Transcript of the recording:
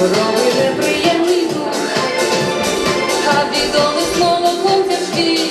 Роби неприємний дух, а відомий слово тяжкий.